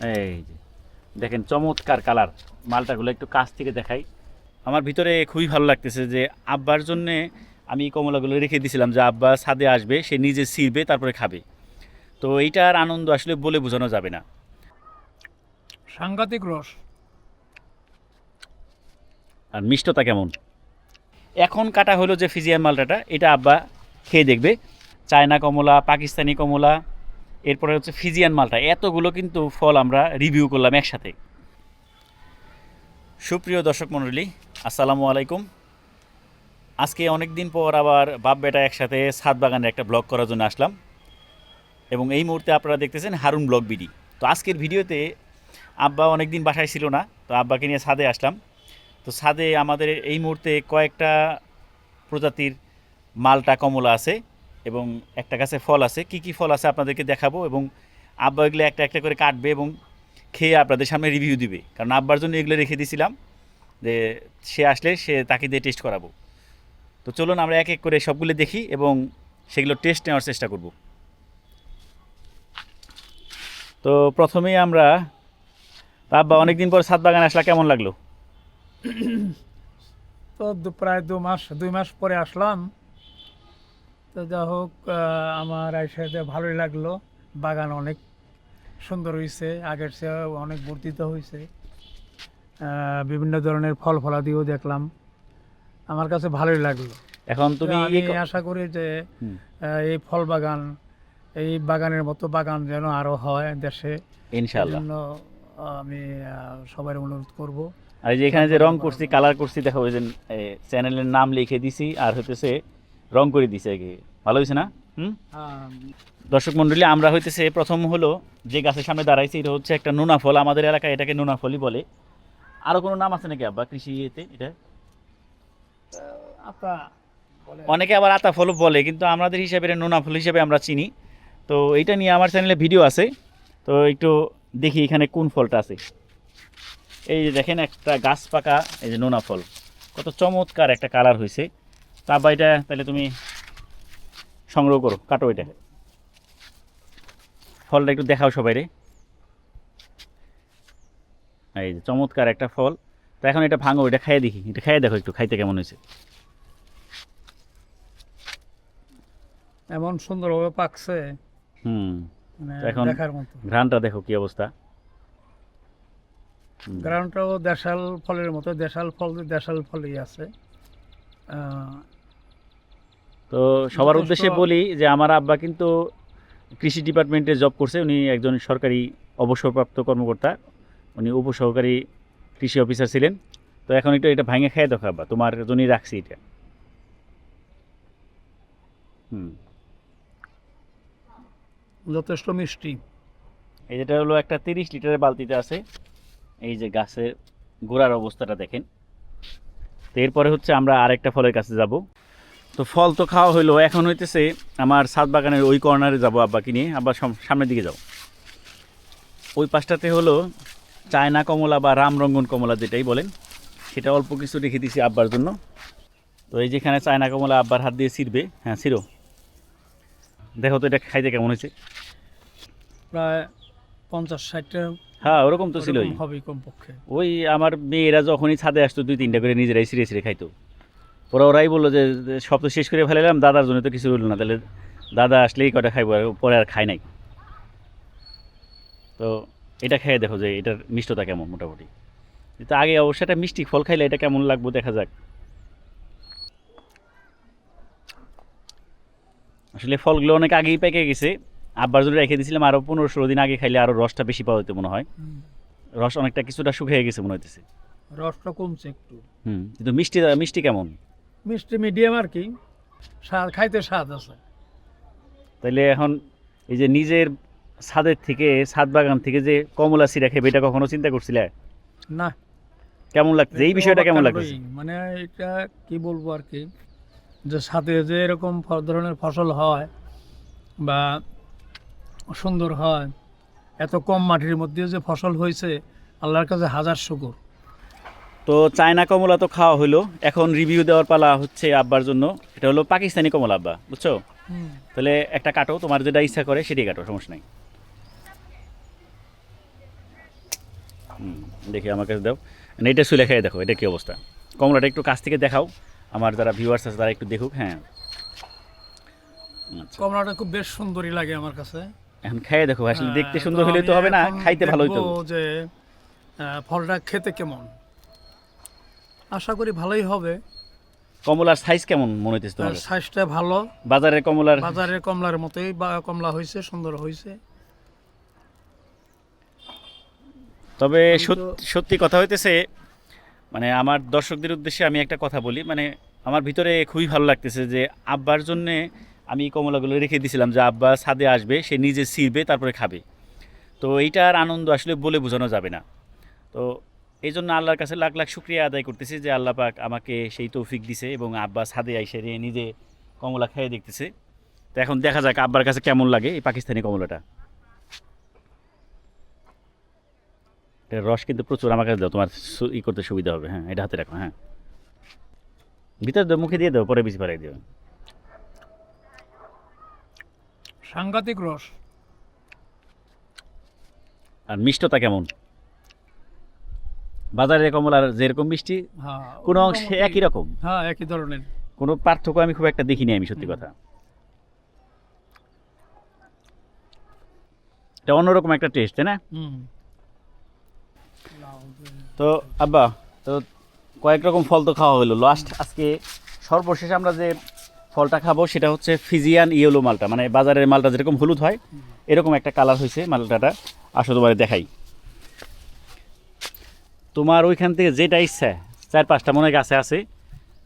এই যে দেখেন চমৎকার কালার। মালটাগুলো একটু কাছ থেকে দেখাই। আমার ভিতরে খুবই ভালো লাগতেছে যে আব্বার জন্যে আমি কমলাগুলো রেখে দিয়েছিলাম যে আব্বা ছাদে আসবে সে নিজে ছিঁড়বে তারপরে খাবে। তো এইটার আনন্দ আসলে বলে বোঝানো যাবে না। সাংঘাতিক রস। আর মিষ্টতা কেমন? এখন কাটা হলো যে ফিজিয়ান মালটাটা এটা আব্বা খেয়ে দেখবে। চায়না কমলা পাকিস্তানি কমলা এরপরে হচ্ছে ফিজিয়ান মালটা। এতগুলো কিন্তু ফল আমরা রিভিউ করলাম একসাথে। সুপ্রিয় দর্শক মণ্ডলী, আসসালামু আলাইকুম। আজকে অনেক দিন পর আবার বাপ বেটা একসাথে ছাদ বাগানের একটা ব্লগ করার জন্য আসলাম। এবং এই মুহূর্তে আপনারা দেখতেছেন হারুন ব্লগ বিডি। তো আজকের ভিডিওতে আব্বা অনেক দিন বাসায় ছিল না, তো আব্বাকে নিয়ে ছাদে আসলাম। তো ছাদে আমাদের এই মুহূর্তে কয়েকটা প্রজাতির মালটা কমলা আছে। এবং একটা গাছে ফল আছে। কি কি ফল আছে আপনাদেরকে দেখাবো এবং আব্বা এগুলো একটা একটা করে কাটবে এবং খেয়ে আপনাদের সামনে রিভিউ দিবে। কারণ আব্বার জন্য এগুলো রেখে দিয়েছিলাম যে সে আসলে সে তাকে দিয়ে টেস্ট করাবো। তো চলুন আমরা এক এক করে সবগুলো দেখি এবং সেগুলো টেস্ট নেওয়ার চেষ্টা করব। তো প্রথমেই আমরা আব্বা অনেকদিন পর ছাদ বাগানে আসলা, কেমন লাগল? তো প্রায় দু মাস দুই মাস পরে আসলাম। তো যা হোক আমার সাথে ভালোই লাগল। বাগান অনেক সুন্দর হয়েছে আগের চেয়ে অনেক বর্ধিত হয়েছে বিভিন্ন ধরনের ফল ফলাদিও দেখলাম। আমার কাছে ভালোই লাগল। এখন তুমি আমি আশা করি যে এই ফল বাগান এই বাগানের মতো বাগান যেন আরও হয় দেশে। ইনশাআল্লাহ। আমি সবার অনুরোধ করব। আর যে এখানে যে রং করছি কালার করছি দেখো ওই যে চ্যানেলের নাম লিখে দিছি আর হইতেছে রং করে দিছে আগে ভালো হয়েছে না? হুম? দর্শক মণ্ডলী আমরা হইতেছে প্রথম হলো যে গাছের সামনে দাঁড়াইছি এটা হচ্ছে একটা নোনা ফল। আমাদের এলাকায় এটাকে নোনা ফলই বলে। আরও কোনো নাম আছে নাকি আব্বা কৃষি ইয়েতে এটা অনেকে আবার আতা ফলও বলে কিন্তু আমাদের হিসাবে এটা নোনা ফল হিসাবে আমরা চিনি। তো এইটা নিয়ে আমার চ্যানেলে ভিডিও আছে। তো একটু দেখি এখানে কোন ফলটা আছে। এই যে দেখেন একটা গাছ পাকা এই যে নোনা ফল। কত চমৎকার একটা কালার হয়েছে তা এটা তাহলে তুমি সংগ্রহ করো কাটো এটা। ফলটা একটু দেখাও সবাই রে এই যে চমৎকার একটা ফল। তো এখন এটা ভাঙো এটা খাইয়ে দেখি এটা খাইয়ে দেখো একটু খাইতে কেমন হয়েছে। এমন সুন্দরভাবে পাকছে। হুম মানে এখন- ঘ্রাণটা দেখো কি অবস্থা। গ্রাউন্ডটাও দেশাল ফলের মতো দেশাল ফল দেশাল ফলই আছে তো সবার উদ্দেশ্যে বলি যে আমার আব্বা কিন্তু কৃষি ডিপার্টমেন্টে জব করছে। উনি একজন সরকারি অবসরপ্রাপ্ত কর্মকর্তা। উনি উপসহকারী কৃষি অফিসার ছিলেন। তো এখন একটু এটা ভাঙে খেয়ে দেখো আব্বা তোমার জন্যই রাখছি এটা। হুম। যথেষ্ট মিষ্টি। এই যেটা হলো একটা তিরিশ লিটারের বালতিতে আছে। এই যে গাছের গোড়ার অবস্থাটা দেখেন। তো এরপরে হচ্ছে আমরা আরেকটা ফলের কাছে যাব। তো ফল তো খাওয়া হইল। এখন হইতেছে আমার ছাদ বাগানের ওই কর্নারে যাব আব্বাকে নিয়ে। আব্বা সাম- সামনের দিকে যাও। ওই পাশটাতে হলো চায়না কমলা বা রামরঙ্গন কমলা যেটাই বলেন সেটা অল্প কিছু রেখে দিছি আব্বার জন্য। তো এই যেখানে চায়না কমলা আব্বার হাত দিয়ে ছিঁড়বে হ্যাঁ ছিঁড়ো। দেখো তো এটা খাইতে কেমন হয়েছে। প্রায় পঞ্চাশ ষাটটা হ্যাঁ ওরকম তো ছিলই। হবে কমপক্ষে। ওই আমার মেয়েরা যখনই ছাদে আসতো দুই তিনটা করে নিজেরাই ছিঁড়ে ছিঁড়ে খাইতো। ওরা ওরাই বলল যে যে সব তো শেষ করে ফেলালাম দাদার জন্য তো কিছু রইল না তাহলে দাদা আসলেই কটা খাইবো পরে আর খাই নাই। তো এটা খেয়ে দেখো যে এটার মিষ্টতা কেমন মোটামুটি। তো আগে অবশ্যই একটা মিষ্টি ফল খাইলে এটা কেমন লাগবো দেখা যাক। আসলে ফলগুলো অনেক আগেই পেকে গেছে। আব্বার জন্য রেখে দিয়েছিলাম আরও পনেরো ষোলো দিন আগে খাইলে আরও রসটা বেশি পাওয়া যেত মনে হয়। রস অনেকটা কিছুটা শুকিয়ে গেছে মনে হইতেছে। রসটা কমছে একটু। হুম কিন্তু মিষ্টি মিষ্টি কেমন? মিষ্টি মিডিয়াম আর কি। স্বাদ খাইতে স্বাদ আছে। তাইলে এখন এই যে নিজের ছাদের থেকে ছাদ বাগান থেকে যে কমলা সিরা খেবে এটা কখনো চিন্তা করছিলে? না। কেমন লাগছে এই বিষয়টা কেমন লাগছে মানে এটা কি বলব আর কি যে সাথে যে এরকম ধরনের ফসল হয় বা সুন্দর হয় এত কম মাটির মধ্যে যে ফসল হয়েছে আল্লাহর কাছে হাজার শুকুর। তো চায়না কমলা তো খাওয়া হলো এখন রিভিউ দেওয়ার পালা হচ্ছে আব্বার জন্য। এটা হলো পাকিস্তানি কমলা আব্বা বুঝছ? তাহলে একটা কাটো তোমার যেটা ইচ্ছা করে সেটাই কাটো সমস্যা নাই। দেখি আমার কাছে দাও। এটা শুলে খেয়ে দেখো এটা কি অবস্থা? কমলাটা একটু কাছ থেকে দেখাও। আমার যারা ভিউয়ার্স আছে তারা একটু দেখুক হ্যাঁ। আচ্ছা। কমলাটা খুব বেশ সুন্দরই লাগে আমার কাছে। এখন খেয়ে দেখো আসলে দেখতে সুন্দর হলে তো হবে না খাইতে ভালো হইতো যে ফলটা খেতে কেমন? আশা করি ভালোই হবে। কমলার সাইজ কেমন মনে হইতেছে তোমার কাছে? সাইজটা ভালো। বাজারের কমলার বাজারের কমলার মতোই বা কমলা হয়েছে সুন্দর হয়েছে তবে সত্যি সত্যি কথা হইতেছে মানে আমার দর্শকদের উদ্দেশ্যে আমি একটা কথা বলি মানে আমার ভিতরে খুবই ভালো লাগতেছে যে আব্বার জন্যে আমি এই কমলাগুলো রেখে দিয়েছিলাম যে আব্বা ছাদে আসবে সে নিজে ছিঁড়বে তারপরে খাবে। তো এইটার আনন্দ আসলে বলে বোঝানো যাবে না। তো এই জন্য আল্লাহর কাছে লাখ লাখ শুক্রিয়া আদায় করতেছি যে আল্লাহ পাক আমাকে সেই তৌফিক দিছে এবং আব্বা ছাদে আইসে রে নিজে কমলা খেয়ে দেখতেছে। তো এখন দেখা যাক আব্বার কাছে কেমন লাগে এই পাকিস্তানি কমলাটা। এটার রস কিন্তু প্রচুর আমার কাছে দাও তোমার ই করতে সুবিধা হবে হ্যাঁ এটা হাতে রাখো হ্যাঁ। ভিতরে দাও মুখে দিয়ে দাও পরে বেশি পাড়াই দিও। সাংঘাতিক রস। আর মিষ্টতা কেমন? বাজারে কমলার যেরকম মিষ্টি হ্যাঁ কোনো অংশে একই রকম। হ্যাঁ একই ধরনের। কোনো পার্থক্য আমি খুব একটা দেখিনি আমি সত্যি কথা। এটা অন্যরকম একটা টেস্ট তাই না? তো আব্বা তো কয়েক রকম ফল তো খাওয়া হলো। লাস্ট আজকে সর্বশেষ আমরা যে ফলটা খাব সেটা হচ্ছে ফিজিয়ান ইয়েলো মালটা। মানে বাজারের মালটা যেরকম হলুদ হয় এরকম একটা কালার হয়েছে মালটাটা। আসো তোমার দেখাই। তোমার ওইখান থেকে যেটা ইচ্ছা চার পাঁচটা মনে গাছে আছে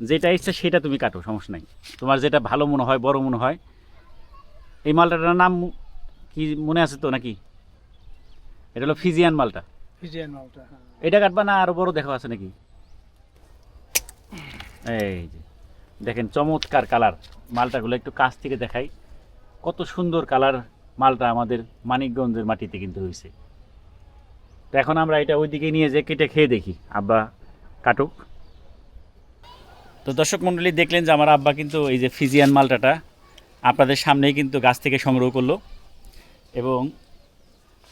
যেটা ইচ্ছা সেটা তুমি কাটো সমস্যা নাই। তোমার যেটা ভালো মনে হয় বড় মনে হয়। এই মালটাটার নাম কি মনে আছে তো নাকি? এটা হলো ফিজিয়ান মালটা। ফিজিয়ান মালটা হ্যাঁ। এটা কাটবা না আরও বড় দেখা আছে নাকি? এই যে দেখেন চমৎকার কালার। মালটাগুলো একটু কাছ থেকে দেখাই। কত সুন্দর কালার মালটা আমাদের মানিকগঞ্জের মাটিতে কিন্তু হয়েছে তো এখন আমরা এটা ওইদিকে নিয়ে যে কেটে খেয়ে দেখি, আব্বা কাটুক। তো দর্শক মণ্ডলী, দেখলেন যে আমার আব্বা কিন্তু এই যে ফিজিয়ান মালটাটা আপনাদের সামনেই কিন্তু গাছ থেকে সংগ্রহ করল। এবং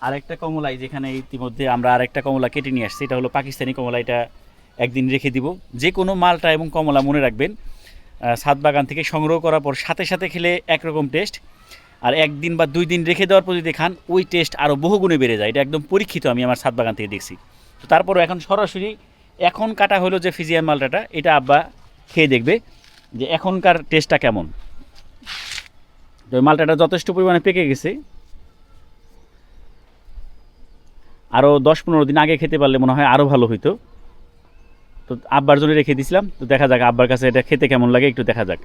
আরেকটা কমলা, এই যেখানে ইতিমধ্যে আমরা আরেকটা কমলা কেটে নিয়ে আসছি, এটা হলো পাকিস্তানি কমলা, এটা একদিন রেখে দিব। যে কোনো মালটা এবং কমলা মনে রাখবেন ছাদ বাগান থেকে সংগ্রহ করার পর সাথে সাথে খেলে একরকম টেস্ট। আর একদিন বা দুই দিন রেখে দেওয়ার পর যদি খান, ওই টেস্ট আরও বহুগুণে বেড়ে যায়। এটা একদম পরীক্ষিত আমি আমার ছাদ বাগান থেকে দেখছি। তো তারপরও এখন সরাসরি এখন কাটা হলো যে ফিজিয়ান মালটাটা, এটা আব্বা খেয়ে দেখবে যে এখনকার টেস্টটা কেমন। তো মালটাটা যথেষ্ট পরিমাণে পেকে গেছে। আরও দশ পনেরো দিন আগে খেতে পারলে মনে হয় আরও ভালো হইতো। তো আব্বার জন্য রেখে দিয়েছিলাম তো দেখা যাক আব্বার কাছে এটা খেতে কেমন লাগে, একটু দেখা যাক।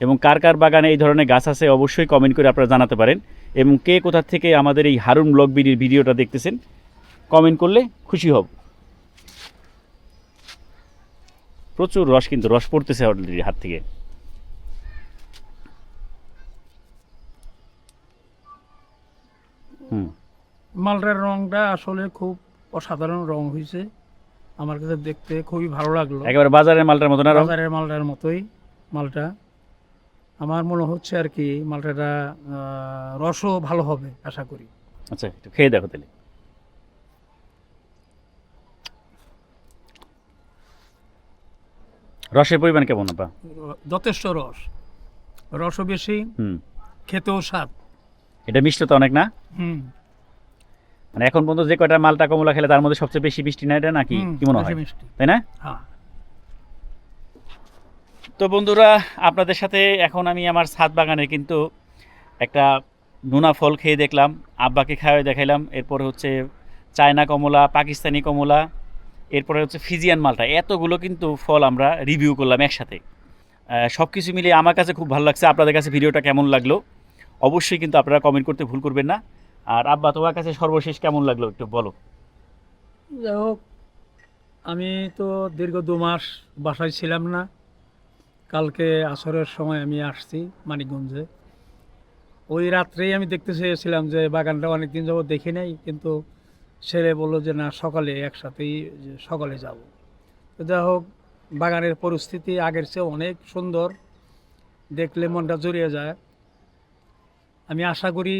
এবং কার কার বাগানে এই ধরনের গাছ আছে অবশ্যই কমেন্ট করে আপনারা জানাতে পারেন। এবং কে কোথা থেকে আমাদের এই হারুন ব্লগ বিডির ভিডিওটা দেখতেছেন কমেন্ট করলে খুশি হব। প্রচুর রস কিন্তু রস পড়তেছে অলরেডি হাত থেকে। হুম। মালটার রংটা আসলে খুব অসাধারণ রং হয়েছে আমার কাছে দেখতে খুবই ভালো লাগল। একেবারে বাজারের মালটার মতো না? বাজারের মালটার মতোই মালটা। আমার মনে হচ্ছে আর কি মালটাটা রসও ভালো হবে আশা করি। আচ্ছা একটু খেয়ে দেখো তাহলে। রসের পরিমাণ কেমন আপা? যথেষ্ট রস। রসও বেশি হুম। খেতেও স্বাদ। এটা মিষ্টি তো অনেক না? হুম। মানে এখন পর্যন্ত যে কয়টা মালটা কমলা খেলে তার মধ্যে সবচেয়ে বেশি মিষ্টি না এটা নাকি? কি মনে হয়? মিষ্টি। তাই না? হ্যাঁ। তো বন্ধুরা, আপনাদের সাথে এখন আমি আমার ছাদ বাগানে কিন্তু একটা নোনা ফল খেয়ে দেখলাম, আব্বাকে খাওয়াই দেখাইলাম, এরপরে হচ্ছে চায়না কমলা, পাকিস্তানি কমলা, এরপরে হচ্ছে ফিজিয়ান মালটা। এতগুলো কিন্তু ফল আমরা রিভিউ করলাম একসাথে। সব কিছু মিলিয়ে আমার কাছে খুব ভালো লাগছে। আপনাদের কাছে ভিডিওটা কেমন লাগল? অবশ্যই কিন্তু আপনারা কমেন্ট করতে ভুল করবেন না। আর আব্বা, তোমার কাছে সর্বশেষ কেমন লাগল একটু বলো? যাই হোক, আমি তো দীর্ঘ দু মাস বাসায় ছিলাম না। কালকে আসরের সময় আমি আসছি মানিকগঞ্জে। ওই রাত্রেই আমি দেখতে চেয়েছিলাম যে বাগানটা অনেকদিন যাবত দেখি নাই, কিন্তু ছেলে বলল যে, না, সকালে একসাথেই সকালে যাব। তো যাই হোক, বাগানের পরিস্থিতি আগের চেয়ে অনেক সুন্দর। দেখলে মনটা জড়িয়ে যায়। আমি আশা করি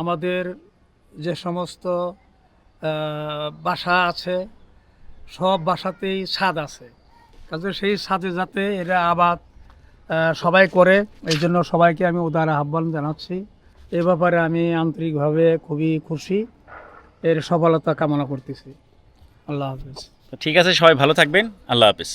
আমাদের যে সমস্ত বাসা আছে, সব বাসাতেই ছাদ আছে। কাজে সেই সাথে যাতে এরা আবাদ সবাই করে, এই জন্য সবাইকে আমি উদার আহ্বান জানাচ্ছি। এ ব্যাপারে আমি আন্তরিকভাবে খুবই খুশি, এর সফলতা কামনা করতেছি। আল্লাহ হাফিজ। ঠিক আছে, সবাই ভালো থাকবেন। আল্লাহ হাফিজ।